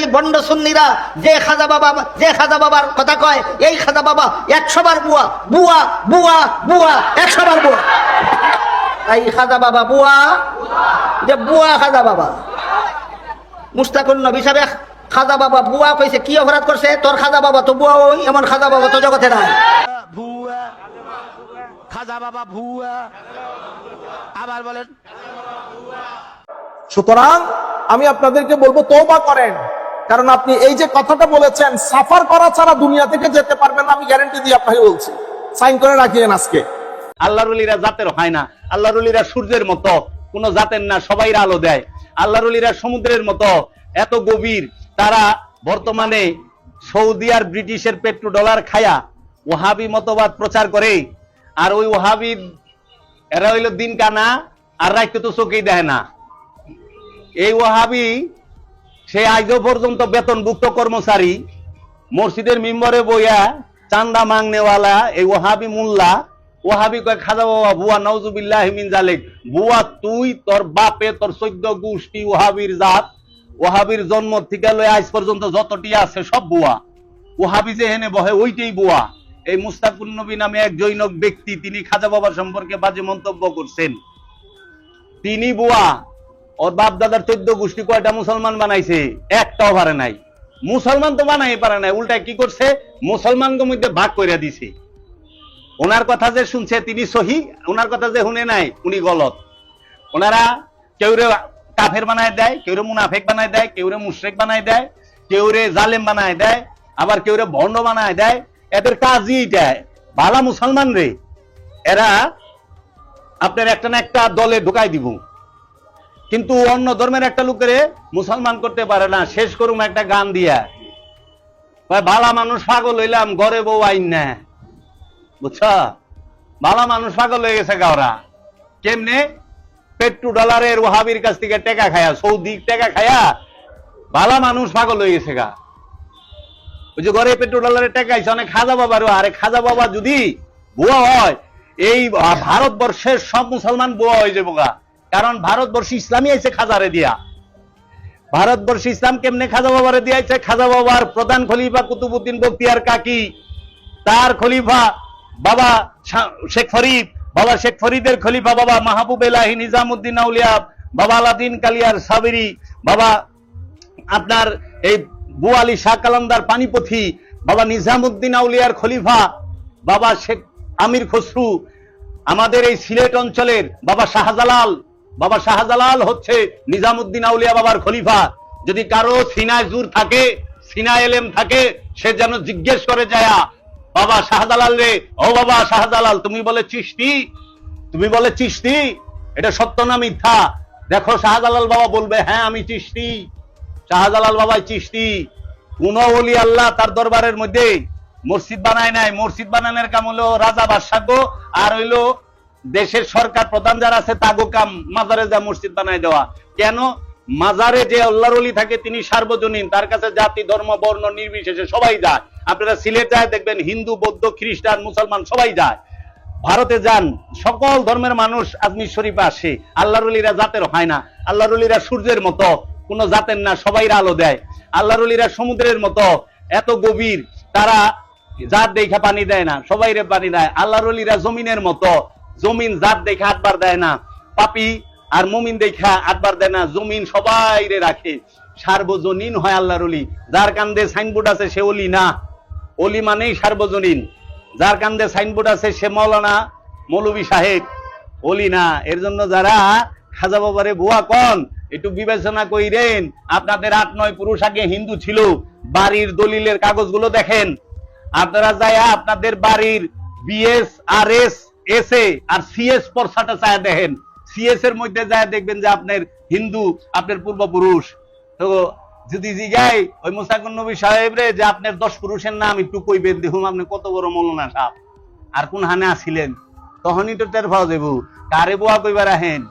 বেচারি বন্ড সুন্নিরা যে খাজা বাবা যে খাজা বাবার কথা কয় এই খাজা বাবা একশো বার বুয়া বুয়া বুয়া বুয়া একশো বার বুয়া। এই খাজা বাবা বুয়া যে বুয়া খাজা বাবা। মুস্তাকুর নবী সাহেব খাজা বাবা বুয়া কইছে কি অপরাধ করছে? তোর খাজা বাবা তো বুয়া ওই এমন খাজা বাবা তো জগতে নাই। ভুয়া খাজা বাবা ভুয়া আবার বলেন। সুতরাং আমি আপনাদেরকে বলব তৌবা করেন। কারণ আপনি এই যে কথাটা বলেছেন, সাফার করা ছাড়া দুনিয়া থেকে যেতে পারবেন আমি গ্যারান্টি দিয়ে আপনাকে বলছি। সাইন করে রাখিয়েন আজকে। আল্লাহরুলিরা জাতের হয় না। আল্লাহরুলিরা সূর্যের মতো। কোন জাতের না সবাই আলো দেয়। আল্লাহরুলিরা সমুদ্রের মতো। এত গভীর। তারা বর্তমানে সৌদি আর ব্রিটিশের পেট্রো ডলার খায়া ওহাবি মতবাদ প্রচার করে। আর ওই ওহাবি এরা হইল দিন কানা আর রাইতে তো চোখেই দেয় না। এই ওহাবি সে আজও পর্যন্ত বেতনভুক্ত কর্মচারী, মসজিদের মিম্বরে বইয়া চান্দা মাংনেওয়ালা, এই ওহাবি মুল্লা, ওহাবি কয়, খাজা বাবা বুয়া নওজুবিল্লাহ মিন জালেক বুয়া তুই, তোর বাপে, তোর চৈদ্য গোষ্ঠী, ওহাবির জাত, ওহাবির জন্ম থেকে লয়ে আজ পর্যন্ত যতটি আছে সব বুয়া ওহাবি যে হেনে বহে, ওইটাই বুয়া এই মুস্তাকুন নবী নামে এক জৈনক ব্যক্তি, তিনি খাজা বাবা সম্পর্কে বাজে মন্তব্য করছেন। তিনি বুয়া ওর বাপ দাদার চোদ্দ গোষ্ঠী কয়টা মুসলমান বানাইছে? একটাও পারে নাই। মুসলমান তো বানাই পারে নাই, উল্টায় কি করছে? মুসলমানকে মধ্যে ভাগ করে দিছে। ওনার কথা যে শুনছে তিনি সহি, ওনার কথা যে শুনে নাই, উনি গলত। ওনারা কেউরে কাফের বানায় দেয়, কেউরে মুনাফেক বানায় দেয় কেউ রে মুশরেক বানায় দেয় কেউ রে জালেম বানায় দেয়, আবার কেউরে ভণ্ড বানায় দেয়। এদের কাজই এটা ভালা মুসলমান রে। এরা আপনার একটা না একটা দলে ঢুকাই দিব। কিন্তু অন্য ধর্মের একটা লোকের মুসলমান করতে পারে না। শেষ করুম একটা গান দিয়া। ভালা মানুষ পাগল হইলাম, ঘরে বউ আইন না। বুঝছ? ভালা মানুষ পাগল হয়ে গেছে গাওরা। কেমনে? পেট্রো ডলারের ওহাবির কাছ থেকে টেকা খায়া সৌদি টেকা খায়া ভালা মানুষ পাগল হয়ে গেছে গা। ওই যে ঘরে পেট্রো ডলারের টেকা আইছে, অনেক খাজা বাবার আরে খাজা বাবা যদি বুয়া হয়, এই ভারতবর্ষের সব মুসলমান বুয়া হয়ে যাব গা। কারণ ভারতবর্ষ ইসলামী আইছে খাজারে দিয়া। ভারতবর্ষ ইসলাম কেমনে খাজা বাবারে দিয়েছে খাজা বাবার প্রধান খলিফা কুতুবুদ্দিন বক্তিয়ার কাকি, তার খলিফা বাবা শেখ ফরিদ, বাবা শেখ ফরিদের খলিফা বাবা মাহবুব এলাহি নিজামুদ্দিন আউলিয়া, বাবা আলাদিন কালিয়ার সাবেরি, বাবা আপনার এই বুয়ালি শাহ কালান্দার পানিপথি, বাবা নিজামুদ্দিন আউলিয়ার খলিফা, বাবা শেখ আমির খসরু, আমাদের এই সিলেট অঞ্চলের বাবা শাহজালাল বাবা শাহজালাল হচ্ছে নিজামুদ্দিন আউলিয়া বাবার খলিফা। যদি কারও সিনায় জুর থাকে সিনা এলেম থাকে, সে যেন জিজ্ঞেস করে যায়া বাবা শাহজালাল রে? ও বাবা শাহজালাল, তুমি বলে চিস্তি তুমি বলে চিস্তি এটা সত্য না মিথ্যা? দেখো, শাহজালাল বাবা বলবে হ্যাঁ আমি চিস্তি শাহজালাল বাবাই চিস্তি কোন ওলি আল্লাহ তার দরবারের মধ্যে মসজিদ বানায় নাই। মসজিদ বানানোর কাম হলো রাজা বাদশাহ আর হইল দেশের সরকার প্রধান যারা আছে, তাগো কাম মাজারে যা মসজিদ বানায় দেওয়া। কেন? মাজারে যে আল্লাহর অলি থাকে, তিনি সার্বজনীন, তার কাছে জাতি, ধর্ম, বর্ণ, নির্বিশেষে সবাই যায়। আপনারা সিলেট যায়, দেখবেন হিন্দু, বৌদ্ধ, খ্রিস্টান, মুসলমান সবাই যায়। ভারতে যান, সকল ধর্মের মানুষ আজমির শরীফে আসে। আল্লাহর অলিরা জাতের হয় না। আল্লাহর অলিরা সূর্যের মতো, কোনো জাতের না সবাই আলো দেয়। আল্লাহর অলিরা সমুদ্রের মতো, এত গভীর, তারা যার দেখা পানি দেয় না সবাই রে পানি দেয়। আল্লাহর অলিরা জমিনের মতো জমিন জাত দেখে আটবার দেয় না, পাপি আর মুমিন দেখা আটবার দেয় না, জমিন সবাই রে রাখে। সার্বজনীন হয় আল্লাহর অলি যার কান্দে সাইনবোর্ড আছে সে অলি না। অলি মানেই সার্বজনীন। যার কান্দে সাইনবোর্ড আছে সে মৌলানা মৌলবী সাহেব। অলি না। এর জন্য যারা খাজা বাবারে বুয়া কন, একটু বিবেচনা কইরেন, আপনাদের আট নয় পুরুষ আগে হিন্দু ছিল, বাড়ির দলিলের কাগজগুলো দেখেন। আপনারা যায় আপনাদের বাড়ির BS R S S R CS পরসাটা চায় দেখেন। সিএস এর মধ্যে যায় দেখবেন যে আপনার হিন্দু, আপনার পূর্বপুরুষ। তো যদি জিগাই ওই মুসাকুন নবী সাহেব রে যে আপনার দশ পুরুষের নাম একটু কইবেন, দেখুন আপনি কত বড় মৌলানা সাহেব। আর কোন হানে আসিলেন? তখনই তো টের পাওয়া যাব কারে বুয়া কইবার আহেন?